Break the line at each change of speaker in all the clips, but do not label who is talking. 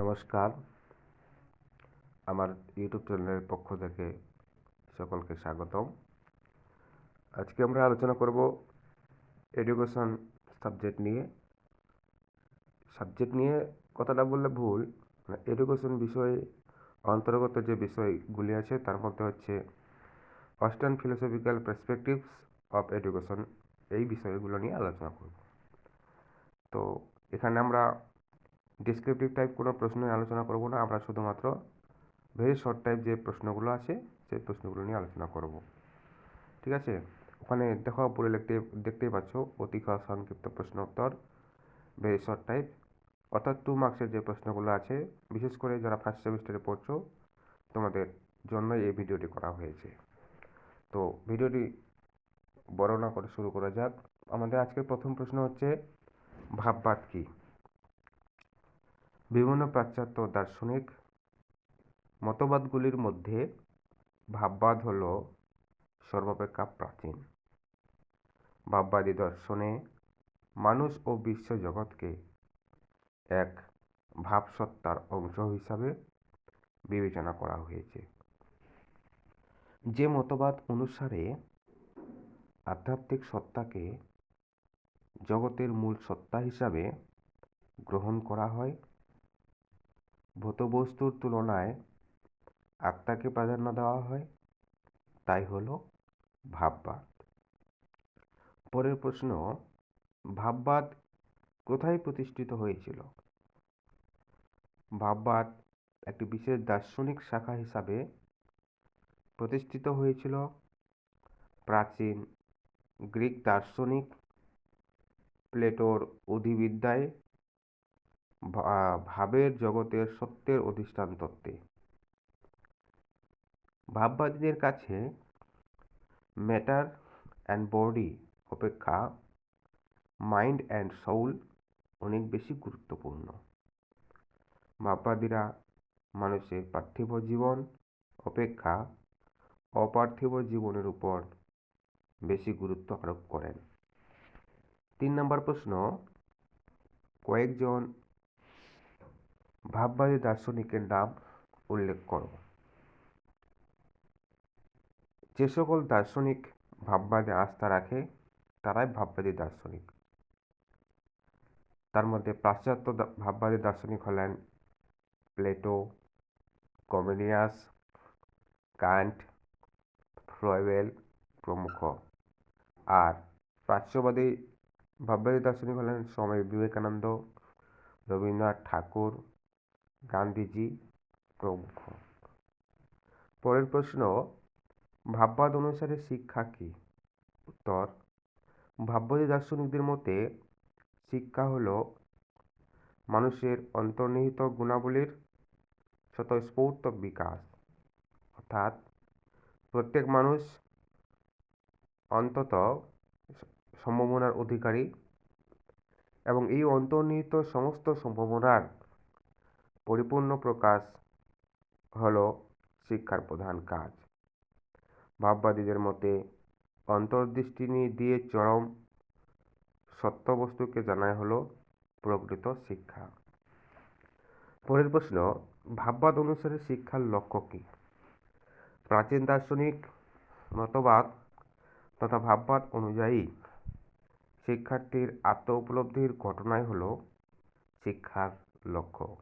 নমস্কার। আমার ইউটিউব চ্যানেলের পক্ষ থেকে সকলকে স্বাগতম। আজকে আমরা আলোচনা করব এডুকেশন সাবজেক্ট নিয়ে। সাবজেক্ট নিয়ে কথাটা বললে ভুল এডুকেশন বিষয়ে, অন্তর্গত যে বিষয়গুলি আছে তার মধ্যে হচ্ছে western philosophical perspectives of education এই বিষয়গুলো নিয়ে আলোচনা করব। তো এখানে আমরা ডিসক্রিপটিভ টাইপ কোনো প্রশ্ন আলোচনা করব না। আমরা শুধুমাত্র ভেরি শর্ট টাইপ যে প্রশ্নগুলো আছে, সেই প্রশ্নগুলো নিয়ে আলোচনা করব। ঠিক আছে? ওখানে দেখো, উপরে লিখতে, দেখতেই পাচ্ছ, অতিক সংক্ষিপ্ত প্রশ্ন উত্তর ভেরি শর্ট টাইপ অর্থাৎ টু মার্কসের যে প্রশ্নগুলো আছে, বিশেষ করে যারা ফার্স্ট সেমিস্টারে পড়ছো, তোমাদের জন্য এই ভিডিওটি করা হয়েছে। তো ভিডিওটি বর্ণনা করে শুরু করা যাক। আমাদের আজকের প্রথম প্রশ্ন হচ্ছে, ভাববাদ কী? বিভিন্ন পাশ্চাত্য দার্শনিক মতবাদগুলির মধ্যে ভাববাদ হল সর্বাপেক্ষা প্রাচীন। ভাববাদী দর্শনে মানুষ ও বিশ্ব জগৎকে এক ভাবসত্তার অংশ হিসাবে বিবেচনা করা হয়েছে। যে মতবাদ অনুসারে আধ্যাত্মিক সত্তাকে জগতের মূল সত্তা হিসাবে গ্রহণ করা হয় ভূতবস্তুর তুলনায় আত্মাকে প্রাধান্য দেওয়া হয়, তাই হলো ভাববাদ। পরের প্রশ্ন, ভাববাদ কোথায় প্রতিষ্ঠিত হয়েছিল? ভাববাদ একটি বিশেষ দার্শনিক শাখা হিসাবে প্রতিষ্ঠিত হয়েছিল প্রাচীন গ্রিক দার্শনিক প্লেটোর অধিবিদ্যায় ভাবের জগতের সত্যের অধিষ্ঠান তত্ত্বে। ভাববাদীদের কাছে ম্যাটার অ্যান্ড বডি অপেক্ষা মাইন্ড অ্যান্ড সোল অনেক বেশি গুরুত্বপূর্ণ। ভাববাদীরা মানুষের পার্থিব জীবন অপেক্ষা অপার্থিব জীবনের উপর বেশি গুরুত্ব আরোপ করেন। তিন নম্বর প্রশ্ন, কয়েকজন ভাববাদী দার্শনিকের নাম উল্লেখ করো। যে সকল দার্শনিক ভাববাদে আস্থা রাখে, তারাই ভাববাদী দার্শনিক। তার মধ্যে পাশ্চাত্য ভাববাদী দার্শনিক হলেন প্লেটো, কমেনিয়াস, কান্ট ফ্রয়েল প্রমুখ। আর প্রাচ্যবাদী ভাববাদী দার্শনিক হলেন স্বামী বিবেকানন্দ, রবীন্দ্রনাথ ঠাকুর গান্ধীজি প্রমুখ। পরের প্রশ্ন, ভাববাদ অনুসারে শিক্ষা কী? উত্তর, ভাববাদী দার্শনিকদের মতে শিক্ষা হল মানুষের অন্তর্নিহিত গুণাবলীর স্বতঃস্ফূর্ত বিকাশ। অর্থাৎ প্রত্যেক মানুষ অন্তত সম্ভাবনার অধিকারী এবং এই অন্তর্নিহিত সমস্ত সম্ভাবনার পরিপূর্ণ প্রকাশ হল শিক্ষার প্রধান কাজ। ভাববাদীদের মতে অন্তর্দৃষ্টি দিয়ে চরম সত্যবস্তুকে জানাই হলো প্রকৃত শিক্ষা। পরের প্রশ্ন, ভাববাদ অনুসারে শিক্ষার লক্ষ্য কী? প্রাচীন দার্শনিক মতবাদ তথা ভাববাদ অনুযায়ী শিক্ষার্থীর আত্ম উপলব্ধির ঘটনাই হলো শিক্ষার লক্ষ্য।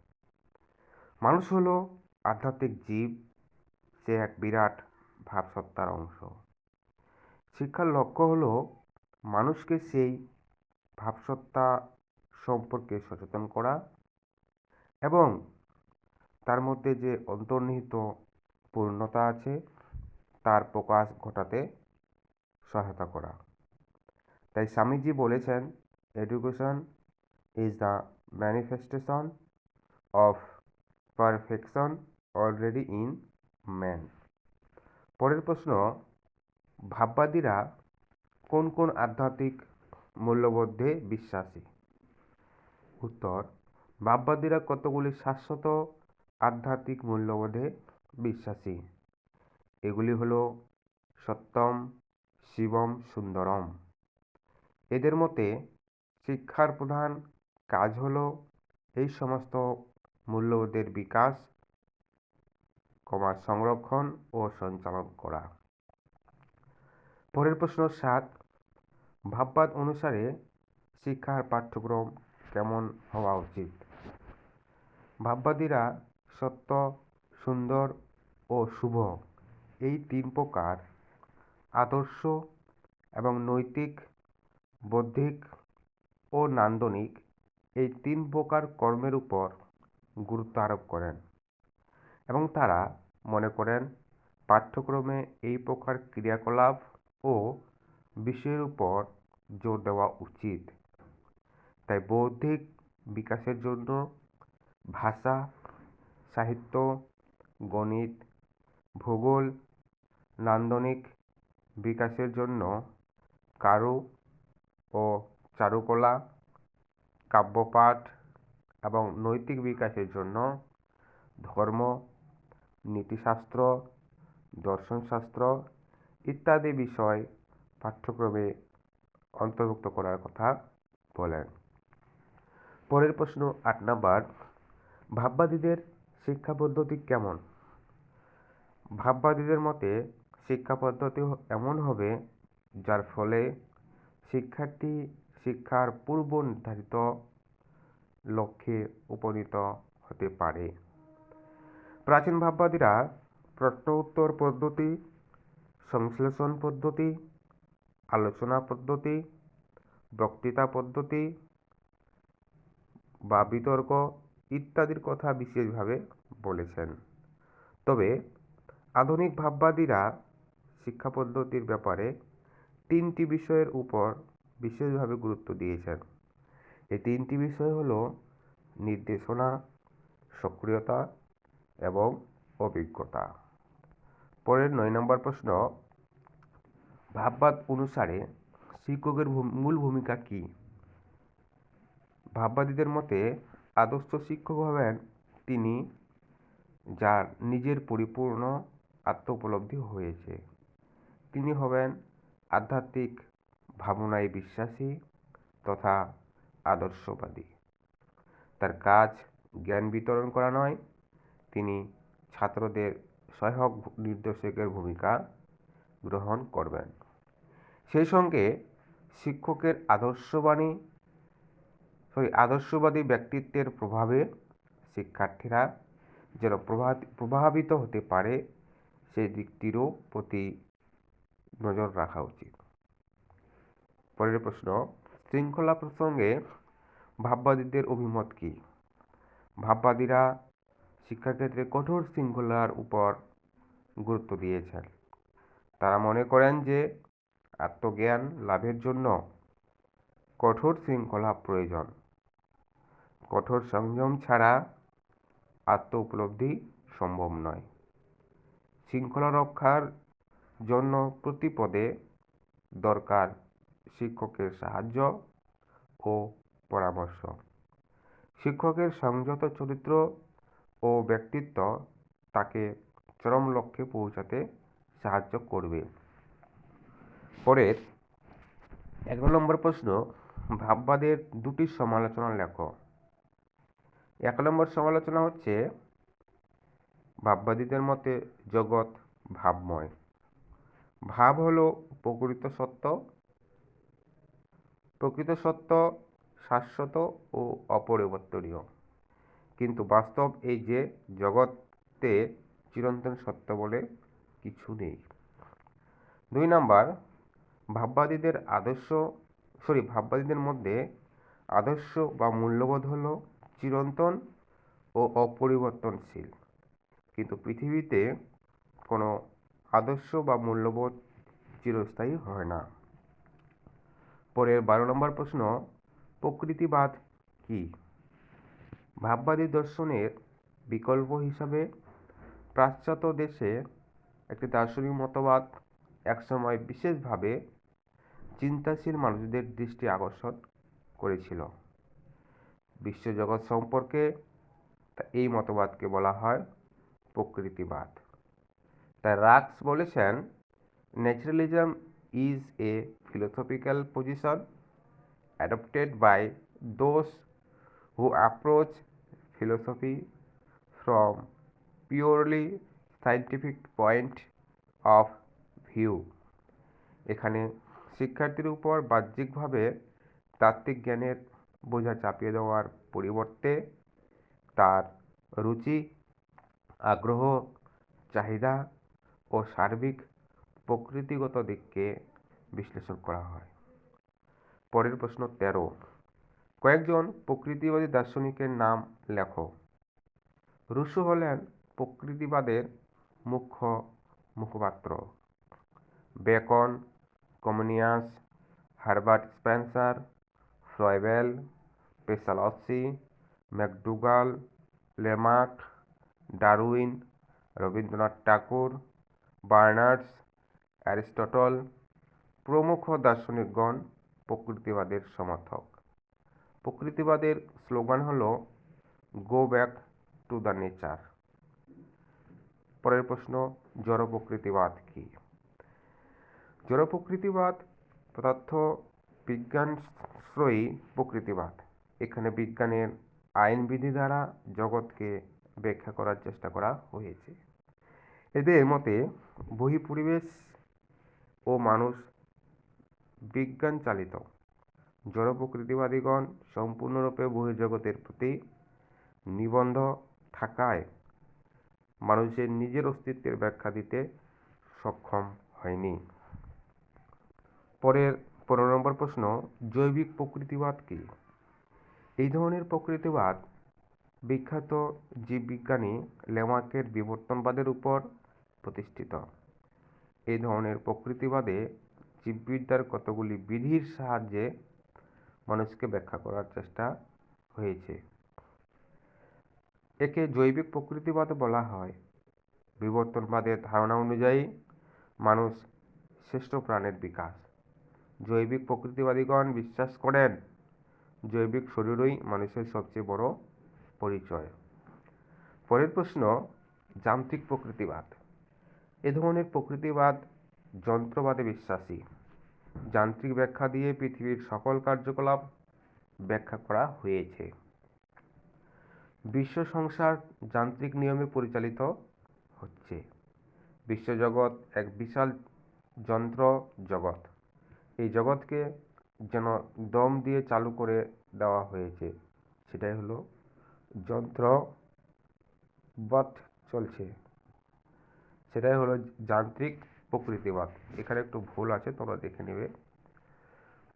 মানুষ হলো আধ্যাত্মিক জীব, সে এক বিরাট ভাবসত্তার অংশ। শিক্ষার লক্ষ্য হলো মানুষকে সেই ভাবসত্তা সম্পর্কে সচেতন করা এবং তার মধ্যে যে অন্তর্নিহিত পূর্ণতা আছে, তার প্রকাশ ঘটাতে সহায়তা করা। তাই স্বামীজি বলেছেন education is the manifestation of perfection already in man পরের প্রশ্ন, ভাববাদীরা কোন কোন আধ্যাত্মিক মূল্যবোধে বিশ্বাসী? উত্তর, ভাববাদীরা কতগুলি শাশ্বত আধ্যাত্মিক মূল্যবোধে বিশ্বাসী? এগুলি হলো সত্যম, শিবম, সুন্দরম। এদের মতে শিক্ষার প্রধান কাজ হলো এই সমস্ত মূল্যবোধের বিকাশ কমা সংরক্ষণ ও সঞ্চালন করা। পরের প্রশ্ন সাত, ভাববাদ অনুসারে শিক্ষার পাঠ্যক্রম কেমন হওয়া উচিত? ভাববাদীরা সত্য, সুন্দর ও শুভ, এই তিন প্রকার, আদর্শ এবং নৈতিক, বৌদ্ধিক ও নান্দনিক, এই তিন প্রকার কর্মের উপর গুরুত্ব আরোপ করেন এবং তারা মনে করেন পাঠ্যক্রমে এই প্রকার ক্রিয়াকলাপ ও বিষয়ের উপর জোর দেওয়া উচিত। তাই বৌদ্ধিক বিকাশের জন্য ভাষা, সাহিত্য, গণিত, ভূগোল, নান্দনিক বিকাশের জন্য কারু ও চারুকলা, কাব্যপাঠ এবং নৈতিক বিকাশের জন্য ধর্ম, নীতিশাস্ত্র, দর্শনশাস্ত্র ইত্যাদি বিষয় পাঠ্যক্রমে অন্তর্ভুক্ত করার কথা বলেন। পরের প্রশ্ন আট নাম্বার, ভাববাদীদের শিক্ষা পদ্ধতি কেমন? ভাববাদীদের মতে শিক্ষা পদ্ধতি এমন হবে যার ফলে শিক্ষার্থী শিক্ষার পূর্ব নির্ধারিত লক্ষ্যে উপনীত হতে পারে। প্রাচীন ভাববাদীরা প্রশ্ন উত্তর পদ্ধতি, সংশ্লেষণ পদ্ধতি, আলোচনা পদ্ধতি, বক্তৃতা পদ্ধতি বা বিতর্ক ইত্যাদির কথা বিশেষভাবে বলেছেন। তবে আধুনিক ভাববাদীরা শিক্ষা পদ্ধতির ব্যাপারে তিনটি বিষয়ের উপর বিশেষভাবে গুরুত্ব দিয়েছেন। এই তিনটি বিষয় হলো নির্দেশনা, সক্রিয়তা এবং অভিজ্ঞতা। পরের নয় নম্বর প্রশ্ন, ভাববাদ অনুসারে শিক্ষকের মূল ভূমিকা কী? ভাববাদীদের মতে আদর্শ শিক্ষক হবেন তিনি যার নিজের পরিপূর্ণ আত্ম উপলব্ধি হয়েছে। তিনি হবেন আধ্যাত্মিক ভাবনায় বিশ্বাসী তথা আদর্শবাদী। তার কাজ জ্ঞান বিতরণ করা নয়, তিনি ছাত্রদের সহায়ক নির্দেশকের ভূমিকা গ্রহণ করবেন। সেই সঙ্গে শিক্ষকের আদর্শবাণী, সরি, আদর্শবাদী ব্যক্তিত্বের প্রভাবে শিক্ষার্থীরা যেন প্রভাবিত হতে পারে, সেই দিকটিরও প্রতি নজর রাখা উচিত। পরের প্রশ্ন শৃঙ্খলা প্রসঙ্গে ভাববাদীদের অভিমত কী? ভাববাদীরা শিক্ষাক্ষেত্রে কঠোর শৃঙ্খলার উপর গুরুত্ব দিয়েছেন। তারা মনে করেন যে আত্মজ্ঞান লাভের জন্য কঠোর শৃঙ্খলা প্রয়োজন। কঠোর সংযম ছাড়া আত্ম উপলব্ধি সম্ভব নয়। শৃঙ্খলা রক্ষার জন্য প্রতি পদে দরকার শিক্ষকের সাহায্য ও পরামর্শ। শিক্ষকের সংযত চরিত্র ও ব্যক্তিত্ব তাকে চরম লক্ষ্যে পৌঁছাতে সাহায্য করবে। পরের এক নম্বর প্রশ্ন, ভাববাদের দুটি সমালোচনা লেখো। এক নম্বর সমালোচনা হচ্ছে, ভাববাদীদের মতে জগৎ ভাবময়। ভাব হলো প্রকৃত সত্য প্রকৃত সত্য, শাশ্বত ও অপরিবর্তনীয়। কিন্তু বাস্তব এই যে জগতে চিরন্তন সত্য বলে কিছু নেই। দুই নাম্বার, ভাববাদীদের আদর্শ, সরি, ভাববাদীদের মধ্যে আদর্শ বা মূল্যবোধ হল চিরন্তন ও অপরিবর্তনশীল। কিন্তু পৃথিবীতে কোনো আদর্শ বা মূল্যবোধ চিরস্থায়ী হয় না। পরের বারো নম্বর প্রশ্ন, প্রকৃতিবাদ কি? ভাববাদী দর্শনের বিকল্প হিসাবে পাশ্চাত্য দেশে একটি দার্শনিক মতবাদ একসময় বিশেষভাবে চিন্তাশীল মানুষদের দৃষ্টি আকর্ষণ করেছিল। বিশ্বজগৎ সম্পর্কে এই মতবাদকে বলা হয় প্রকৃতিবাদ। তাই রাক্স বলেছেন, naturalism is a philosophical position adopted by those who approach philosophy from purely scientific point of view. এখানে শিক্ষার্থীর উপর বাহ্যিকভাবে তাত্ত্বিক জ্ঞানের বোঝা চাপিয়ে দেওয়ার পরিবর্তে তার রুচি, আগ্রহ, চাহিদা ও সার্বিক প্রকৃতিগত দিককে বিশ্লেষণ করা হয়। পরের প্রশ্ন, তেরো। কয়েকজন প্রকৃতিবাদী দার্শনিকের নাম লেখো। রুশো হলেন প্রকৃতিবাদের মুখ্য মুখপাত্র। Bacon, Comenius, Herbert Spencer, Froebel, Pestalozzi, McDougall Lamarck Darwin, Rabindranath Thakur, Bernards Aristotle প্রমুখ দার্শনিকগণ প্রকৃতিবাদের সমর্থক। প্রকৃতিবাদের স্লোগান হল go back to the nature পরের প্রশ্ন, জড় প্রকৃতিবাদ কি? জড় প্রকৃতিবাদ পদার্থ বিজ্ঞানশ্রয়ী প্রকৃতিবাদ। এখানে বিজ্ঞানের আইন বিধি দ্বারা জগৎকে ব্যাখ্যা করার চেষ্টা করা হয়েছে। এদের মতে বহি পরিবেশ ও মানুষ বিজ্ঞান চালিত জড় প্রকৃতিবাদীগণ সম্পূর্ণরূপে বহির্জগতের প্রতি নিবন্ধ থাকায় মানুষের নিজের অস্তিত্বের ব্যাখ্যা দিতে সক্ষম হয়নি। পরের, পনেরো নম্বর প্রশ্ন, জৈবিক প্রকৃতিবাদ কি? এই ধরনের প্রকৃতিবাদ বিখ্যাত জীববিজ্ঞানী লেমার্কের বিবর্তনবাদের উপর প্রতিষ্ঠিত। এই ধরনের প্রকৃতিবাদে জীববিদ্যার কতগুলি বিধির সাহায্যে মানুষকে ব্যাখ্যা করার চেষ্টা হয়েছে। একে জৈবিক প্রকৃতিবাদ বলা হয়। বিবর্তনবাদের ধারণা অনুযায়ী মানুষ শ্রেষ্ঠ প্রাণের বিকাশ। জৈবিক প্রকৃতিবাদীগণ বিশ্বাস করেন, জৈবিক শরীরই মানুষের সবচেয়ে বড় পরিচয়। পরের প্রশ্ন, যান্ত্রিক প্রকৃতিবাদ। এ ধরনের প্রকৃতিবাদ, যন্ত্রবাদে বিশ্বাসী। যান্ত্রিক ব্যাখ্যা দিয়ে পৃথিবীর সকল কার্যকলাপ ব্যাখ্যা করা হয়েছে। বিশ্ব সংসার যান্ত্রিক নিয়মে পরিচালিত হচ্ছে। বিশ্বজগৎ এক বিশাল যন্ত্র জগৎ। এই জগৎকে যেন দম দিয়ে চালু করে দেওয়া হয়েছে, সেটাই হলো যন্ত্রবাদ চলছে। সেটাই হলো যান্ত্রিক প্রকৃতিবাদ এখানে একটু ভুল আছে, তোমরা দেখে নেবে।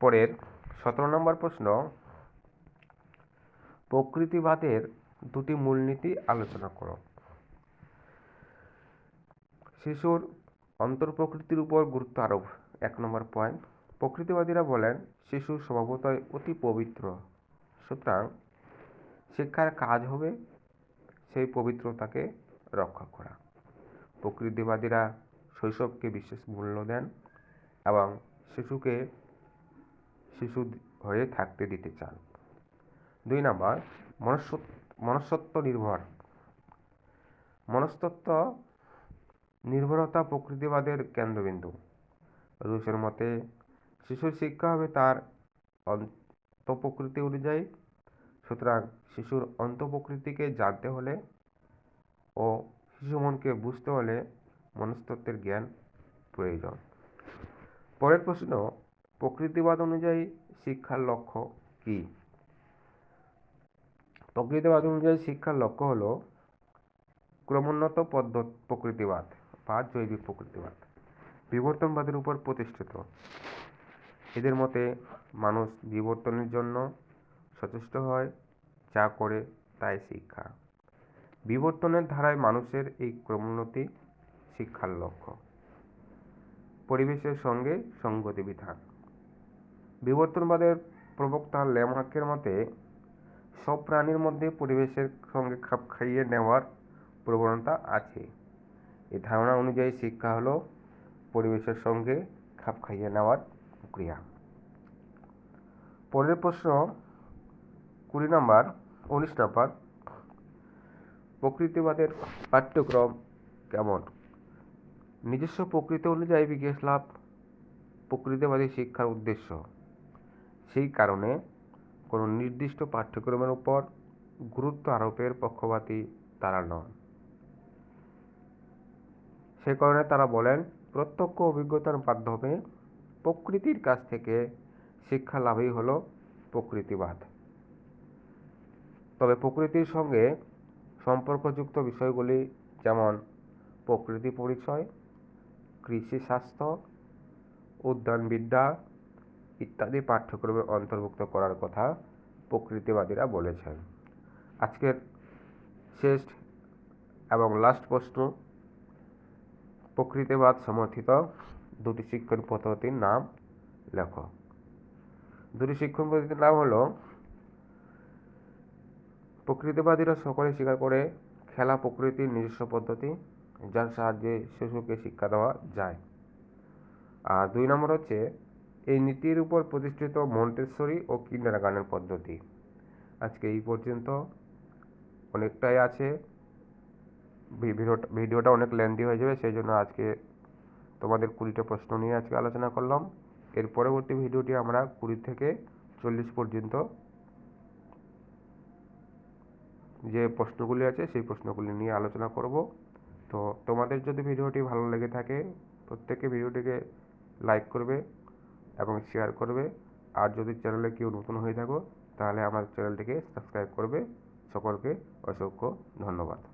পরের, সতেরো নম্বর প্রশ্ন, প্রকৃতিবাদের দুটি মূলনীতি আলোচনা করো। শিশুর অন্তর্প্রকৃতির উপর গুরুত্ব আরোপ, এক নম্বর পয়েন্ট প্রকৃতিবাদীরা বলেন, শিশু স্বভাবতই অতি পবিত্র। সুতরাং শিক্ষার কাজ হবে সেই পবিত্রতাকে রক্ষা করা। প্রকৃতিবাদীরা শৈশবকে বিশেষ মূল্য দেন এবং শিশুকে শিশু হয়ে থাকতে দিতে চান। দুই নাম্বার মনস্বত্ব মনস্তত্ব নির্ভর। মনস্তত্ব নির্ভরতা প্রকৃতিবাদের কেন্দ্রবিন্দু। রুশের মতে, শিশুর শিক্ষা হবে তার অন্তঃপ্রকৃতি অনুযায়ী। সুতরাং শিশুর অন্তঃপ্রকৃতিকে জানতে হলে ও শিশু মনকে বুঝতে হলে মনস্তত্ত্বের জ্ঞান প্রয়োজন। পরের প্রশ্ন, প্রকৃতিবাদ অনুযায়ী শিক্ষার লক্ষ্য কী? প্রকৃতিবাদ অনুযায়ী শিক্ষার লক্ষ্য হলো ক্রমোন্নত পদ্ধত, প্রকৃতিবাদ বা জৈবিক প্রকৃতিবাদ। বিবর্তনবাদের উপর প্রতিষ্ঠিত। এদের মতে মানুষ বিবর্তনের জন্য সচেষ্ট হয়, যা করে তাই শিক্ষা। বিবর্তনের ধারায় মানুষের এই ক্রমোন্নতি শিক্ষার লক্ষ্য। পরিবেশের সঙ্গে সঙ্গতি বিধান বিবর্তনবাদের প্রবক্তা ল্যামার্কের মতে, সব প্রাণীর মধ্যে পরিবেশের সঙ্গে খাপ খাইয়ে নেওয়ার প্রবণতা আছে। এই ধারণা অনুযায়ী শিক্ষা হলো পরিবেশের সঙ্গে খাপ খাইয়ে নেওয়ার প্রক্রিয়া। পরের প্রশ্ন কুড়ি নম্বর, উনিশ নম্বর প্রকৃতিবাদের পাঠ্যক্রম কেমন? নিজস্ব প্রকৃতি অনুযায়ী বিকাশ লাভ প্রকৃতিবাদী শিক্ষার উদ্দেশ্য। সেই কারণে কোনো নির্দিষ্ট পাঠ্যক্রমের উপর গুরুত্ব আরোপের পক্ষপাতী তারা নন। সে কারণে তারা বলেন, প্রত্যক্ষ অভিজ্ঞতার মাধ্যমে প্রকৃতির কাছ থেকে শিক্ষা লাভই হলো প্রকৃতিবাদ। তবে প্রকৃতির সঙ্গে সম্পর্কযুক্ত বিষয়গুলি যেমন প্রকৃতি পরিচয়, কৃষি স্বাস্থ্য, উদ্যানবিদ্যা ইত্যাদি পাঠ্যক্রমে অন্তর্ভুক্ত করার কথা প্রকৃতিবাদীরা বলেছেন। আজকের শেষ এবং লাস্ট প্রশ্ন। প্রকৃতিবাদ সমর্থিত দুটি শিক্ষণ পদ্ধতির নাম লেখো। দুটি শিক্ষণ পদ্ধতির নাম হলো প্রকৃতিবাদীরা সকলে স্বীকার করে খেলা প্রকৃতির নিজস্ব পদ্ধতি, যার সাহায্যে শিশুকে শিক্ষা দেওয়া যায়। আর দুই নম্বর হচ্ছে, এই নীতির উপর প্রতিষ্ঠিত মন্টেশ্বরী ও কিন্ডার গানের পদ্ধতি। আজকে এই পর্যন্ত অনেকটাই আছে। ভিডিওটা ভিডিওটা অনেক লেন্দি হয়ে যাবে, সেই জন্য আজকে তোমাদের কুড়িটা প্রশ্ন নিয়ে আজকে আলোচনা করলাম। এর পরবর্তী ভিডিওটি আমরা কুড়ি থেকে চল্লিশ পর্যন্ত যে প্রশ্নগুলি আছে সেই প্রশ্নগুলি নিয়ে আলোচনা করব। তো তোমাদের যদি ভিডিওটি ভালো লেগে থাকে, প্রত্যেকে ভিডিওটিকে লাইক করবে এবং শেয়ার করবে। আর যদি চ্যানেলে কেউ নতুন হয়ে থাকো, তাহলে আমার চ্যানেলটিকে সাবস্ক্রাইব করবে। সকলকে অসংখ্য ধন্যবাদ।